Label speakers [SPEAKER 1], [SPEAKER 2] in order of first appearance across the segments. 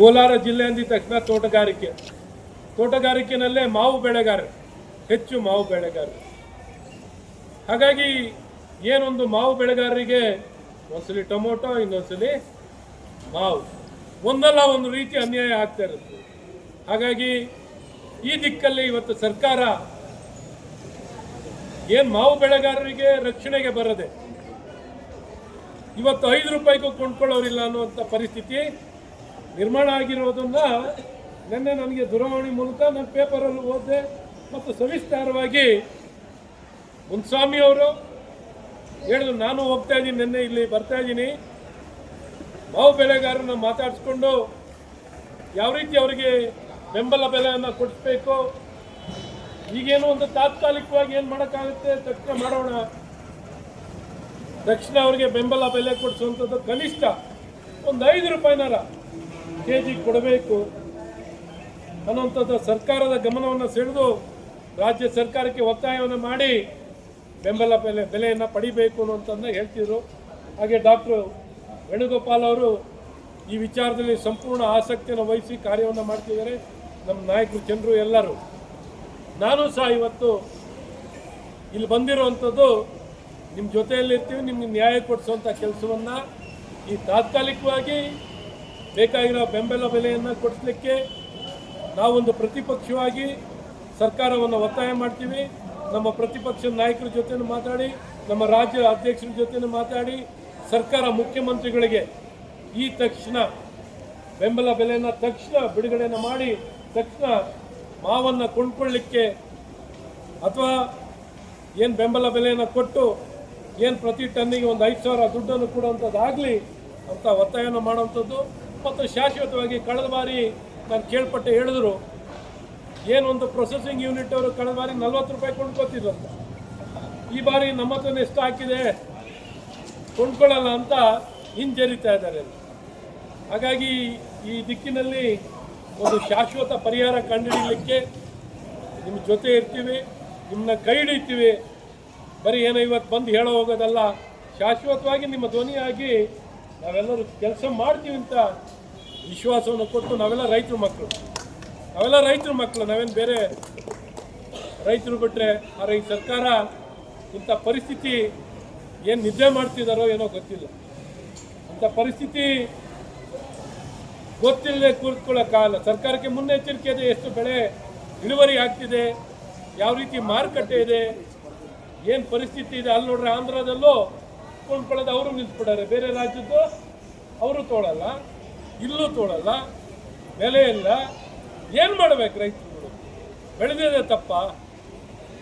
[SPEAKER 1] ಕೋಲಾರ ಜಿಲ್ಲೆ ಅಂದಿದ ತಕ್ಷಣ ತೋಟಗಾರಿಕೆ. ತೋಟಗಾರಿಕೆನಲ್ಲೇ ಮಾವು ಬೆಳೆಗಾರರು. ಹೆಚ್ಚು ಮಾವು ಬೆಳೆಗಾರರು. ಹಾಗಾಗಿ ಏನೊಂದು ಮಾವು ಬೆಳೆಗಾರರಿಗೆ ಒಂದ್ಸಲಿ ಟೊಮೊಟೊ, ಇನ್ನೊಂದ್ಸಲಿ ಮಾವು. ಒಂದಲ್ಲ ಒಂದು ರೀತಿ ಅನ್ಯಾಯ ಆಗ್ತಾ ಇರುತ್ತೆ. ಹಾಗಾಗಿ ಈ ದಿಕ್ಕಲ್ಲಿ ಇವತ್ತು ಸರ್ಕಾರ ಏನು ಮಾವು ಬೆಳೆಗಾರರಿಗೆ ರಕ್ಷಣೆಗೆ ಬರದೆ, ಇವತ್ತು ಐದು ರೂಪಾಯಿಗೂ ಕೊಂಡ್ಕೊಳ್ಳೋರಿಲ್ಲ ಅನ್ನುವಂಥ ಪರಿಸ್ಥಿತಿ ನಿರ್ಮಾಣ ಆಗಿರೋದನ್ನ ನಿನ್ನೆ ನನಗೆ ದೂರವಾಣಿ ಮೂಲಕ ನನ್ನ ಪೇಪರಲ್ಲಿ ಓದಿದೆ ಮತ್ತು ಸವಿಸ್ತಾರವಾಗಿ ಮುನ್ಸ್ವಾಮಿ ಅವರು ಹೇಳಿದ್ರು, ನಾನು ಹೋಗ್ತಾ ಇದ್ದೀನಿ, ನಿನ್ನೆ ಇಲ್ಲಿ ಬರ್ತಾ ಇದ್ದೀನಿ. ಮಾವು ಬೆಳೆಗಾರರನ್ನ ಮಾತಾಡಿಸ್ಕೊಂಡು ಯಾವ ರೀತಿ ಅವರಿಗೆ ಬೆಂಬಲ ಬೆಲೆಯನ್ನು ಕೊಡಿಸ್ಬೇಕು, ಈಗೇನು ಒಂದು ತಾತ್ಕಾಲಿಕವಾಗಿ ಏನು ಮಾಡೋಕ್ಕಾಗುತ್ತೆ ತಕ್ಷಣ ಮಾಡೋಣ. ತಕ್ಷಣ ಅವರಿಗೆ ಬೆಂಬಲ ಬೆಲೆ ಕೊಡಿಸುವಂಥದ್ದು ಕನಿಷ್ಠ ಒಂದು ಐದು ರೂಪಾಯಿನಾರ. ಕೆ ಜಿ ಕೊಡಬೇಕು ಅನ್ನುವಂಥದ್ದು ಸರ್ಕಾರದ ಗಮನವನ್ನು ಸೆಳೆದು ರಾಜ್ಯ ಸರ್ಕಾರಕ್ಕೆ ಒತ್ತಾಯವನ್ನು ಮಾಡಿ ಬೆಂಬಲ ಬೆಲೆ ಬೆಲೆಯನ್ನು ಪಡಿಬೇಕು ಅನ್ನುವಂಥದ್ದನ್ನ ಹೇಳ್ತಿದ್ರು. ಹಾಗೆ ಡಾಕ್ಟ್ರು ವೇಣುಗೋಪಾಲ್ ಅವರು ಈ ವಿಚಾರದಲ್ಲಿ ಸಂಪೂರ್ಣ ಆಸಕ್ತಿಯನ್ನು ವಹಿಸಿ ಕಾರ್ಯವನ್ನು ಮಾಡ್ತಿದ್ದಾರೆ. ನಮ್ಮ ನಾಯಕರು, ಜನರು, ಎಲ್ಲರೂ. ನಾನು ಸಹ ಇವತ್ತು ಇಲ್ಲಿ ಬಂದಿರುವಂಥದ್ದು ನಿಮ್ಮ ಜೊತೆಯಲ್ಲಿರ್ತೀವಿ, ನಿಮಗೆ ನ್ಯಾಯ ಕೊಡಿಸುವಂಥ ಕೆಲಸವನ್ನು. ಈ ತಾತ್ಕಾಲಿಕವಾಗಿ ಬೇಕಾಗಿರೋ ಬೆಂಬಲ ಬೆಲೆಯನ್ನು ಕೊಡಿಸ್ಲಿಕ್ಕೆ ನಾವೊಂದು ಪ್ರತಿಪಕ್ಷವಾಗಿ ಸರ್ಕಾರವನ್ನು ಒತ್ತಾಯ ಮಾಡ್ತೀವಿ. ನಮ್ಮ ಪ್ರತಿಪಕ್ಷದ ನಾಯಕರ ಜೊತೆ ಮಾತಾಡಿ, ನಮ್ಮ ರಾಜ್ಯ ಅಧ್ಯಕ್ಷರ ಜೊತೆ ಮಾತಾಡಿ, ಸರ್ಕಾರ ಮುಖ್ಯಮಂತ್ರಿಗಳಿಗೆ ಈ ತಕ್ಷಣ ಬೆಂಬಲ ಬೆಲೆಯನ್ನು ತಕ್ಷಣ ಬಿಡುಗಡೆಯನ್ನು ಮಾಡಿ, ತಕ್ಷಣ ಮಾವನ್ನು ಕೊಂಡ್ಕೊಳ್ಳಿಕ್ಕೆ ಅಥವಾ ಏನು ಬೆಂಬಲ ಬೆಲೆಯನ್ನು ಕೊಟ್ಟು ಏನು ಪ್ರತಿ ಟನ್ನಿಗೆ ಒಂದು ಐದು ಸಾವಿರ ದುಡ್ಡನ್ನು ಕೊಡುವಂಥದ್ದಾಗಲಿ ಅಂತ ಒತ್ತಾಯನ ಮಾಡುವಂಥದ್ದು. ಮತ್ತು ಶಾಶ್ವತವಾಗಿ ಕಳೆದ ಬಾರಿ ನಾನು ಕೇಳ್ಪಟ್ಟೆ ಹೇಳಿದ್ರು ಏನೊಂದು ಪ್ರೊಸೆಸಿಂಗ್ ಯೂನಿಟ್ ಅವರು ಕಳೆದ ಬಾರಿ ನಲ್ವತ್ತು ರೂಪಾಯಿ ಕೊಂಡ್ಕೊತಿದ್ರಂತ ಈ ಬಾರಿ ನಮ್ಮ ಹತ್ರನೇ ಎಷ್ಟು ಹಾಕಿದೆ, ಕೊಂಡ್ಕೊಳ್ಳಲ್ಲ ಅಂತ ಹಿಂಜರಿತಾ ಇದ್ದಾರೆ. ಹಾಗಾಗಿ ಈ ದಿಕ್ಕಿನಲ್ಲಿ ಒಂದು ಶಾಶ್ವತ ಪರಿಹಾರ ಕಂಡುಹಿಡಿಯಲಿಕ್ಕೆ ನಿಮ್ಮ ಜೊತೆ ಇರ್ತೀವಿ ನಿಮ್ಮನ್ನ ಕೈ ಹಿಡಿತೀವಿ ಬರೀ ಏನೋ ಇವತ್ತು ಬಂದು ಹೇಳೋ ಹೋಗೋದಲ್ಲ, ಶಾಶ್ವತವಾಗಿ ನಿಮ್ಮ ಧ್ವನಿಯಾಗಿ ನಾವೆಲ್ಲರೂ ಕೆಲಸ ಮಾಡ್ತೀವಿ ಅಂತ ವಿಶ್ವಾಸವನ್ನು ಕೊಟ್ಟು ನಾವೆಲ್ಲ ರೈತರ ಮಕ್ಕಳು. ನಾವೆಲ್ಲ ರೈತರ ಮಕ್ಕಳು, ನಾವೇನು ಬೇರೆ ರೈತರು ಬಿಟ್ಟರೆ ಆದರೆ ಈ ಸರ್ಕಾರ ಇಂಥ ಪರಿಸ್ಥಿತಿ ಏನು ನಿದ್ದೆ ಮಾಡ್ತಿದ್ದಾರೋ ಏನೋ ಗೊತ್ತಿಲ್ಲ. ಅಂಥ ಪರಿಸ್ಥಿತಿ ಗೊತ್ತಿಲ್ಲದೆ ಕೂತ್ಕೊಳ್ಳೋಕ್ಕಾಗಲ್ಲ ಸರ್ಕಾರಕ್ಕೆ ಮುನ್ನೆಚ್ಚರಿಕೆ ಇದೆ, ಎಷ್ಟು ಬೆಳೆ ಇಳುವರಿ ಆಗ್ತಿದೆ, ಯಾವ ರೀತಿ ಮಾರುಕಟ್ಟೆ ಇದೆ, ಏನು ಪರಿಸ್ಥಿತಿ ಇದೆ. ಅಲ್ಲಿ ನೋಡ್ರೆ ಆಂಧ್ರದಲ್ಲೂ ಕೊಂಡ್ಕೊಳ್ಳೋದು ಅವರು ನಿಂತ್ಬಿಟ್ಟಾರೆ ಬೇರೆ ರಾಜ್ಯದ್ದು ಅವರು ತೋಳಲ್ಲ, ಇಲ್ಲೂ ತೋಳಲ್ಲ, ಬೆಲೆ ಇಲ್ಲ. ಏನು ಮಾಡ್ಬೇಕು ರೈತರುಗಳು? ಬೆಳೆದಿದೆ ತಪ್ಪ.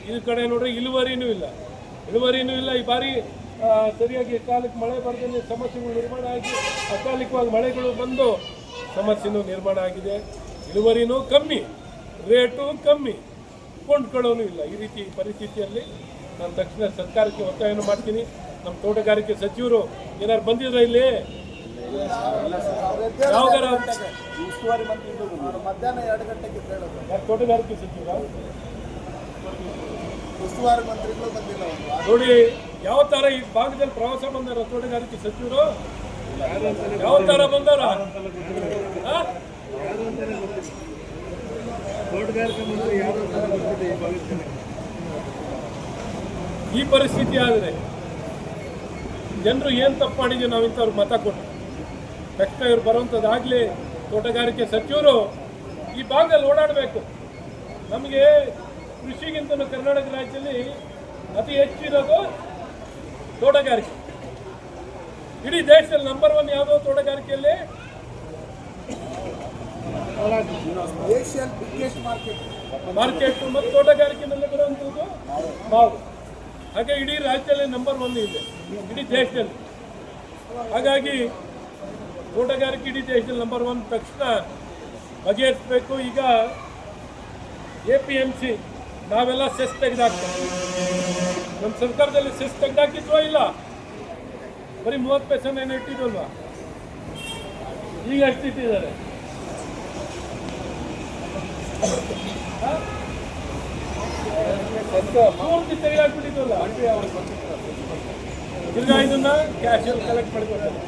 [SPEAKER 1] ಇದು ಕಡೆ ನೋಡ್ರಿ ಇಳುವರಿನೂ ಇಲ್ಲ. ಇಳುವರಿನೂ ಇಲ್ಲ. ಈ ಬಾರಿ ಸರಿಯಾಗಿ ಕಾಲಕ್ಕೆ ಮಳೆ ಬರದಲ್ಲಿ ಸಮಸ್ಯೆಗಳು ನಿರ್ಮಾಣ ಆಗಿ ಅಕಾಲಿಕವಾಗಿ ಮಳೆಗಳು ಬಂದು ಸಮಸ್ಯೆನೂ ನಿರ್ಮಾಣ ಆಗಿದೆ. ಇಳುವರಿನೂ ಕಮ್ಮಿ, ರೇಟು ಕಮ್ಮಿ. ಕೊಂಡ್ಕೊಳ್ಳೋನು ಇಲ್ಲ. ಈ ರೀತಿ ಪರಿಸ್ಥಿತಿಯಲ್ಲಿ ನಾನು ತಕ್ಷಣ ಸರ್ಕಾರಕ್ಕೆ ಒತ್ತಾಯವನ್ನು ಮಾಡ್ತೀನಿ. ನಮ್ಮ ತೋಟಗಾರಿಕೆ ಸಚಿವರು ಏನಾರು ಬಂದಿದ್ರ ಇಲ್ಲಿ?
[SPEAKER 2] ಉಸ್ತುವಾರಿ ಮಂತ್ರಿ ಮಧ್ಯಾಹ್ನ ಎರಡು ಗಂಟೆಗೆ ಹೇಳೋದು
[SPEAKER 1] ಯಾರು ತೋಟಗಾರಿಕೆ ಸಚಿವ?
[SPEAKER 2] ಉಸ್ತುವಾರಿ ಮಂತ್ರಿಗಳು ಬಂದಿಲ್ಲ
[SPEAKER 1] ನೋಡಿ ಯಾವ ತರ ಈ ಭಾಗದಲ್ಲಿ ಪ್ರವಾಸ ಬಂದಾರ ತೋಟಗಾರಿಕೆ ಸಚಿವರು? ಯಾವ ತರ ಬಂದಾರ? ಈ ಪರಿಸ್ಥಿತಿ ಆದರೆ ಜನರು ಏನು ತಪ್ಪು ಮಾಡಿದ್ದೀವಿ ನಾವು ಇಂಥವ್ರು ಮತ ಕೊಟ್ಟು. ತಕ್ಷಣ ಇವ್ರು ಬರುವಂಥದ್ದಾಗಲಿ ತೋಟಗಾರಿಕೆ ಸಚಿವರು ಈ ಭಾಗದಲ್ಲಿ ಓಡಾಡಬೇಕು. ನಮಗೆ ಕೃಷಿಗಿಂತ ಕರ್ನಾಟಕ ರಾಜ್ಯದಲ್ಲಿ ಅತಿ ಹೆಚ್ಚಿರೋದು ತೋಟಗಾರಿಕೆ. ಇಡೀ ದೇಶದಲ್ಲಿ ನಂಬರ್ ಒನ್ ಯಾವುದೋ ತೋಟಗಾರಿಕೆಯಲ್ಲಿ.
[SPEAKER 2] ಮಾರ್ಕೆಟ್.
[SPEAKER 1] ಮತ್ತು ತೋಟಗಾರಿಕೆನಲ್ಲಿ ಬರುವಂಥದ್ದು ಮಾವು. ಹಾಗೆ ಇಡೀ ರಾಜ್ಯದಲ್ಲಿ ನಂಬರ್ ಒನ್ ಇದೆ. ಇಡೀ ದೇಶದಲ್ಲಿ ಹಾಗಾಗಿ ತೋಟಗಾರಿಕೆ ಇಡೀ ದೇಶದಲ್ಲಿ ನಂಬರ್ ಒನ್ ತಕ್ಷಣ ಬಗೆಹರಿಸಬೇಕು. ಈಗ ಎ ಪಿ ಎಂ ಸಿ ನಾವೆಲ್ಲ ಸೆಸ್ ತೆಗೆದಾಕ್ತೀವಿ. ನಮ್ಮ ಸರ್ಕಾರದಲ್ಲಿ ಸೆಸ್ ತೆಗೆದಾಕಿದ್ವಾ ಇಲ್ಲ? ಬರೀ ಮೂವತ್ತು ಪೈಸೆನ ಏನೋ ಇಟ್ಟಿದ್ವಲ್ವಾ? ಈಗ ಎಷ್ಟು ಇಟ್ಟಿದ್ದಾರೆ? ಹಾ? ಪೂರ್ತಿ ತೆಗೆದಾಕ್ಬಿಟ್ಟಿದ್ವಲ್ಲ? తిరిగి ఐదున్నా క్యాషియర్ కలెక్ట్ పడిపోతారు